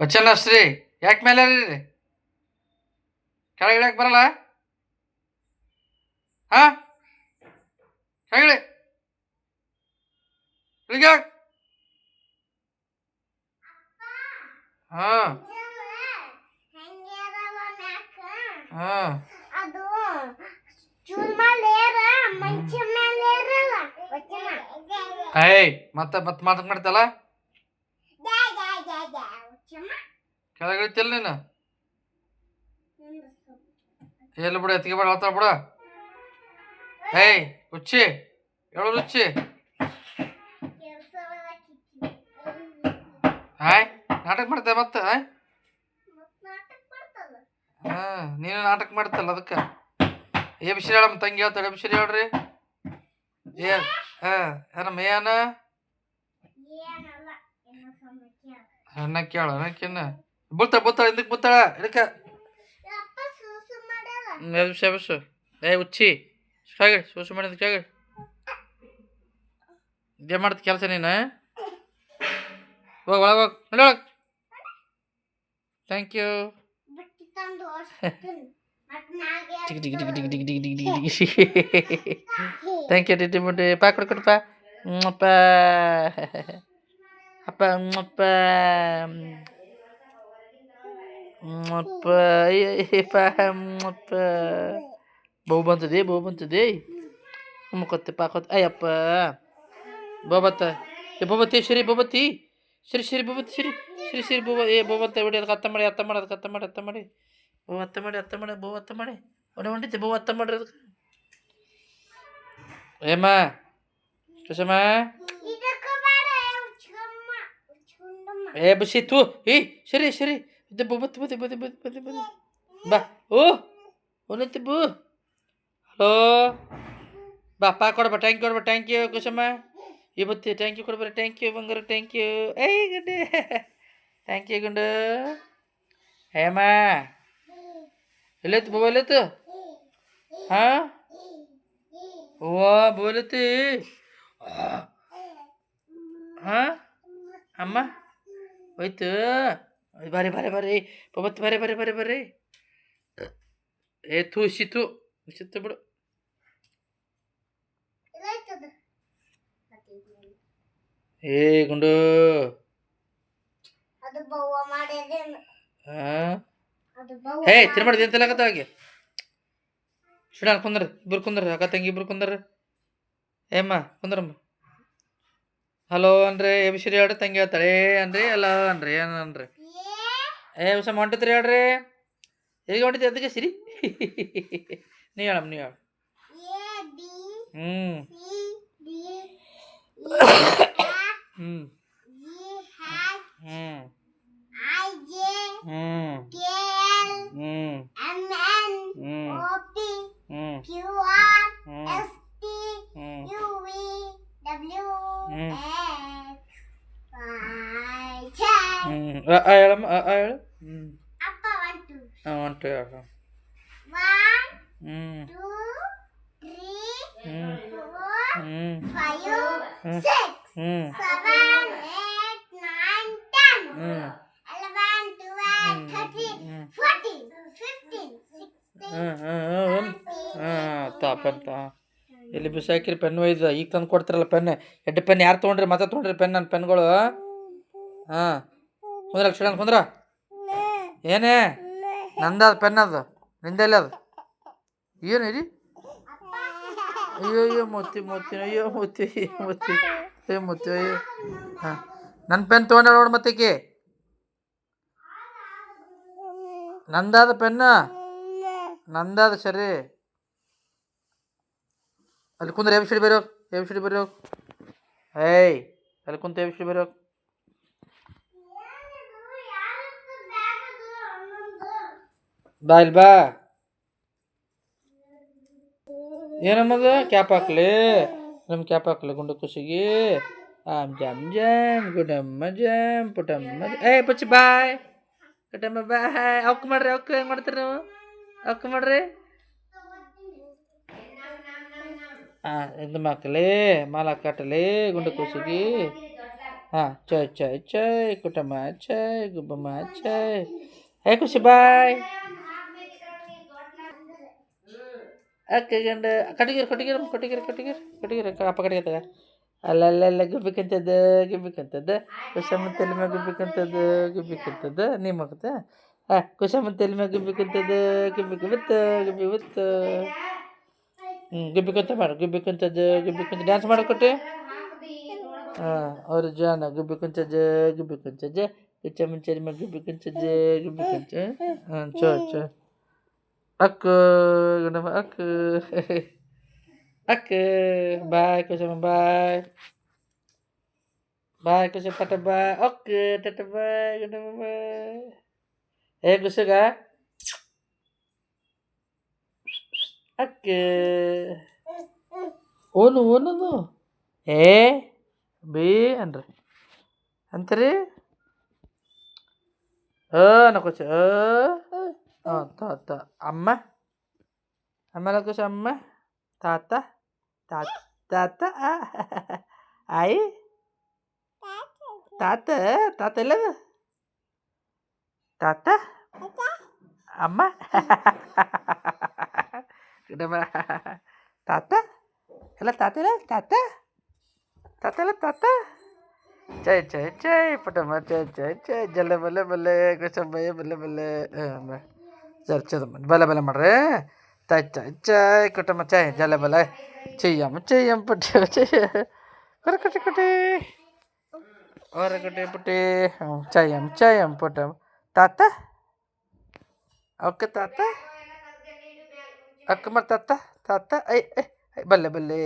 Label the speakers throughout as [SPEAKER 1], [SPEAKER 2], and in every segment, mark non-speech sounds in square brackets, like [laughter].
[SPEAKER 1] ವಚನಶ್ರೀ ಯಾಕೆ ಮೇಲೆ ರೀ ಕೆಳಗಿಡಕ್ಕೆ ಬರಲ್ಲ? ಹಾಂ? ಕೆಳಗಿಳಿ ಇಳಿಗೆ ಹಾಂ. ಹಾಂ. ಏಯ್ ಮತ್ತೆ ಮತ್ತೆ
[SPEAKER 2] ಮಾತಾಡ್ತಲ್ಲ
[SPEAKER 1] ಕೆಳಗೆ ಇಳಿತಿಲ್ಲ ನೀನು? ಎಲ್ಲಿ ಬಿಡು ಎತ್ತಿಗೆ ಬೇಡ ಹೇಳ್ತಾಳ ಬಿಡ. ಏಯ್ ಹುಚ್ಚಿ ಹೇಳು ರುಚಿ ಹಾಯ್ ನಾಟಕ ಮಾಡ್ತೆ ಮತ್ತೆ ಹಾಯ್? ಹಾ ನೀನು ನಾಟಕ ಮಾಡ್ತಲ್ಲ ಅದಕ್ಕೆ. ಏ ಬಿಸಿರಿ ಹೇಳಮ್ಮ ತಂಗಿ ಹೇಳ್ತಾಳೆ ಬಿಸಿರಿ ಹೇಳ್ರಿ. ಏ ಹಾ ಏನಮ್ಮ ಏನ?
[SPEAKER 2] ಸಮಸ್ಯೆ
[SPEAKER 1] ಸಣ್ಣ ಕೇಳ ಅನ್ನಕ್ಕಿನ್ನ ಬುತ್ತಾಳ ಬುತ್ತಾಳ ಹಿಂದಕ್ಕೆ ಬುತ್ತಾಳ ಇದಕ್ಕೆ
[SPEAKER 2] ಅಪ್ಪ ಸೂಸು ಮಾಡ್ಯಾರ
[SPEAKER 1] ಎಬ್ಸು ಎಬ್ಸು ಏ ಹುಚ್ಚಿ ಕೆಳಗಡೆ ಸೂಸು ಮಾಡಿದ ಕೆಳಗಡೆ ಇದೇ ಮಾಡ್ತ ಕೆಲಸ ನೀನು ಹೋಗಿ ಒಳಗೆ ಹೋಗಿ ನಡಿ ಒಳಗೆ ಥ್ಯಾಂಕ್ ಯು
[SPEAKER 2] ಬಿಟ್ಟು ತಂದು ಓಡಿಸ್ತೀನಿ ಮತ್ತೆ ನಾಗೆ
[SPEAKER 1] tick tick tick tick tick tick tick tick tick thank you TT ಮುಟ್ಟಿ ಪಾ ಕೊಡು [laughs] ngepel ngepel ngepel iya paham ngepel boban today boban today kumukot te pakot ay apa babata ya babati shri babati shri shri babati shri shri shri baba eh babata bodi ಅತ್ತ ಮಾಡಿ ಅತ್ತ ಮಾಡಿ ಅದಕ್ಕೆ ಅತ್ತ ಮಾಡಿ ಅತ್ತ ಮಾಡಿ ಬೋವ ಅತ್ತ ಮಾಡಿ ಅತ್ತ ಮಾಡಿ ಬೋವ ಅತ್ತ ಮಾಡಿ ಒಡೆ ಹೊಂಟಿದ್ದೆ ಬೋವ ಅತ್ತ ಮಾಡ್ರಿ ಅದಕ್ಕೆ ಏಮ್ಮ
[SPEAKER 2] ಸುಷಮಾ
[SPEAKER 1] ಏ ಬಸಿ ತೂ. ಏ, ಸರಿ ಸರಿ. ಇದು ಬತ್ತು ಬದಿ ಬದಿ ಬದಿ ಬದಿ ಬದಿ ಬಾ. ಓ ಒಂದೈತಿ ಬು. ಹಲೋ. ಬಾ, ಪಾ ಕೊಡಬ ಟ್ಯಾಂಕ್ ಕೊಡಬ ಟ್ಯಾಂಕ್ ಯು ಕುಸಮ್ಮ ಈ ಬತ್ತಿ ಟ್ಯಾಂಕ್ ಯು ಕೊಡಬರ ಟ್ಯಾಂಕ್ ಯು ಬಂಗಾರ ಟ್ಯಾಂಕ್ ಯು ಏಯ್ ಗುಂಡು. ಥ್ಯಾಂಕ್ ಯು ಗುಂಡು. ಹೇಮ ಎಲ್ಲೈತಿ ಬೊಬ್ಬ ಎಲ್ಲೈತು ಹಾಂ? ಓ ಬೋಲತಿ ಹಾಂ? ಅಮ್ಮ? ಹೋಯ್ತು. ಬರೀ ಬಾರಿ ಬಾರಿ. ಪೊಬತ್ತು ಬಾರಿ ಬಾರಿ ಬಾರಿ ಬಾರಿ. ಏ ತೂ ಶಿತು. ಶಿತ್ತು ಬಿಡು. ಏ ಗುಂಡು. ಹಾಂ ತಿನ್ಮಾಡ್ದು ಎಂತೆಲ್ಲ ಆಗತ್ತ ಹಾಗೆ? ಶಿಡ ಕುಂದ್ರ ಇಬ್ರು ಕುಂದ್ರ ಅಕ್ಕ ತಂಗಿ ಇಬ್ರು ಕುಂದ್ರ. ಏಮ್ಮ ಕುಂದ್ರಮ್ಮ. ಹಲೋ ಅನ್ರಿ ಎ ಬಿ ಸಿ ಹೇಳ್ರಿ ತಂಗಿ ಹೇಳ್ತಾಳೆ. ಏ ಅನ್ರಿ, ಅಲ್ಲ ಅನ್ರಿ, ಏನು ಅನ್ರಿ?
[SPEAKER 2] ಏ
[SPEAKER 1] ವಿಷ ಹೊಂಟತ್ರಿ ಹೇಳ್ರಿ. ಹೇಗೆ ಹೊಂಟಿದ್ರಿ ಅದಕ್ಕೆ ಸಿರಿ? ನೀ ಹೇಳಮ್ ನೀ ಹೇಳ. ಹ್ಞೂ ಹ್ಞೂ ಹ್ಞೂ ಹ್ಞೂ ಹ್ಞೂ ಹ್ಞೂ ಹ್ಞೂ
[SPEAKER 2] sixteen,
[SPEAKER 1] ಹಾಂ ಹಾಂ ಹಾಂ ಹಾಂ ತಾ ಪೆನ್ ತಾ ಇಲ್ಲಿ ಬಿಸಾಕಿರಿ ಪೆನ್ ಒಯ್ದು ಈಗ ತಂದು ಕೊಡ್ತಾರಲ್ಲ ಪೆನ್ ಎಡ್ಡು ಪೆನ್ ಯಾರು ತೊಗೊಂಡ್ರಿ ಮತ್ತೆ ತೊಗೊಂಡ್ರಿ ಪೆನ್ ನನ್ನ ಪೆನ್ಗಳು ಹಾಂ ಕುಂದ್ರ ಕ್ಷಣ ಕುಂದ್ರ? ಏನೇ? ನಂದಾದ ಪೆನ್ ಅದು. ನಿಂದೆಲ್ಲ ಅದು? ಏನು ಇರಿ? ಅಯ್ಯೋ ಅಯ್ಯೋ ಮೂತಿ ಮೊತ್ತಿ ಅಯ್ಯೋ ಮೂತಿ ಮೂತಿ ಅಯ್ಯೋ ಮೂತಿ ಅಯ್ಯೋ. ಹಾಂ. ನನ್ನ ಪೆನ್ ತೊಗೊಂಡ ನೋಡಿ ಮತ್ತೇಕಿ ನಂದಾದ ಪೆನ್ನ? ನಂದಾದ ಸರಿ ಅಲ್ಲಿ ಕುಂದ್ರೆ ಎಬ್ಸಿಡಿ ಬೇರೆ ಎಬ್ಸಿಡಿ ಬೇರೆ ಏಯ್ ಅಲ್ಲಿ ಕುಂತ ಎಬ್ಸಿಡಿ ಬೇರೆ ಬಾ. ಇಲ್ಲಿ ಬಾ ಏನಮ್ಮದು ಕ್ಯಾಪ್ ಹಾಕ್ಲಿ. ನಮ್ಮ ಕ್ಯಾಪ್ ಹಾಕ್ಲಿ ಗುಂಡು ಖುಷಿಗೆ ಆಮ್ ಜಮ್ ಜಮ್, ಗುಡಮ್ಮ ಜಮ್, ಪುಟಮ್ಮ ಏ, ಪಚ್ಚಿ, ಬಾಯ್. ಕುಟಮ್ಮ ಬಾಯ್. ಅವಕ್ ಮಾಡ್ರಿ, ಅವಕ್ ಹೆಂಗ್ ಮಾಡ್ತೀರಿ ನೀವು? ಅವಕ್ ಮಾಡ್ರಿ. ಹಾಂ ಇದು ಮಕ್ಕಳೇ ಮಾಲ ಕಟ್ಟಲಿ ಗುಂಡು ಕೂಸಿಗೆ ಹಾಂ ಚೈ ಚೈ ಚೈ ಕುಟಮ್ಮ ಚೈ ಗುಬ್ಬಮ್ಮ ಚೈ ಹೇ ಖುಷಿ ಬಾಯ್. ಅಕ್ಕ ಗಂಡ ಕಟಗಿರಿ ಕಟಗಿರಿ ಕಟಗಿರಿ ಕಟಗಿರಿ ಕಟಗಿರಿ ಅಪ್ಪ ಕಡೆಗೆ ತಗ ಅಲ್ಲಲ್ಲೆಲ್ಲ ಗಿಬ್ಬಿಕಂತದ್ದು ಗಿಬ್ಬಿಕಂತದ್ದು ಕುಶಮ್ಮ ತಲೆ ಮ್ಯಾಗ ಗುಬ್ಬಿಕಂತದ್ದು ಗುಬ್ಬಿಕಂತದ್ದು ನೀ ಮಗತ? ಹಾಂ ಕುಶಮ್ಮ ತಲೆ ಮ್ಯಾಗ ಗುಬ್ಬಿಕಂತದ್ದು ಗುಬ್ಬಿ ಗಿಬ್ಬಿ ಗುಬ್ಬಿ ಗುಬ್ಬತ್ತು ಹ್ಞೂ ಗಿಬ್ಬಿಕಂತ ಮಾಡು ಗಿಬ್ಬಿಕಂತದ್ದು ಗಿಬ್ಬಿಕಂತ. ಡ್ಯಾನ್ಸ್ ಮಾಡಿಕೊಟ್ಟೆ ಹಾಂ, ಅವರು ಜಾನ ಗುಬ್ಬಿ ಕುಂಚಜ್ಜ ಗುಬ್ಬಿ ಕುಂಚಜ್ಜ ಕುಚ್ಚ ಮುಂಚರಿ ಮ್ಯಾಗ ಗುಬ್ಬಿ ಕುಂಚಜ್ಜ ಗುಬ್ಬಿ ಕುಂಚ ಹಾಂ ಚೋ ಚೋ. aku nama aku. [laughs] Aku. Bye aku sama bye. Bye aku sama tata bye. Oke tata bye nama bye. Eh aku suka. Aku ono ono no eh b andre. Andre? eh nak aku eh. eh. తాత అమ్మ అమ్మల కోసం అమ్మ తాత తాత ఆయ్ తాత తాత లేదు తాత అమ్మ తాత ఎలా తాతలే తాత తాతల తాత చై చై చై పుట్టమ్మ చై చై చై జల్లె బల్లె బల్లె కొంచెం బయ్య బల్లె బల్లె ಬಲೆ ಮಾಡ್ರಿ ತಾಯ್ ಚಾಯ್ ಚಾಯ್ ಕುಟುಂಬ ಚಾಯ್ ಜಲ್ಲೆ ಬಲೆ చెయ్యమ్మ చెయ్యం పుట్టి చెయ్య కొరకటి కుటి ఒరకటి పుట్టి చెయ్యం చెయ్యం పుట్టం తాత ఓకే తాత అక్క మరి తాత తాత ఐ ఐ ಬಲ್ಲೆ ಬಲ್ಲೆ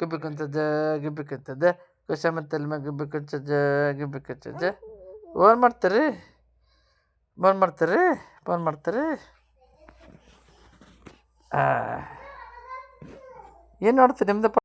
[SPEAKER 1] ಗುಬ್ಬಿ ಕುಂತದ ಗುಬ್ಬಿ ಕುಂತದ ಕುಶಮಂತಲ್ ಮ್ಯಾಗ ಗುಬ್ಬಿ ಕುಂಚದ ಗುಬ್ಬಿ ಕುಂಚದ ಫೋನ್ ಮಾಡ್ತೀರಿ ಫೋನ್ ಮಾಡ್ತೀರಿ ಫೋನ್ ಮಾಡ್ತೀರಿ ಏನು ನೋಡ್ತೀರಿ ನಿಮ್ದು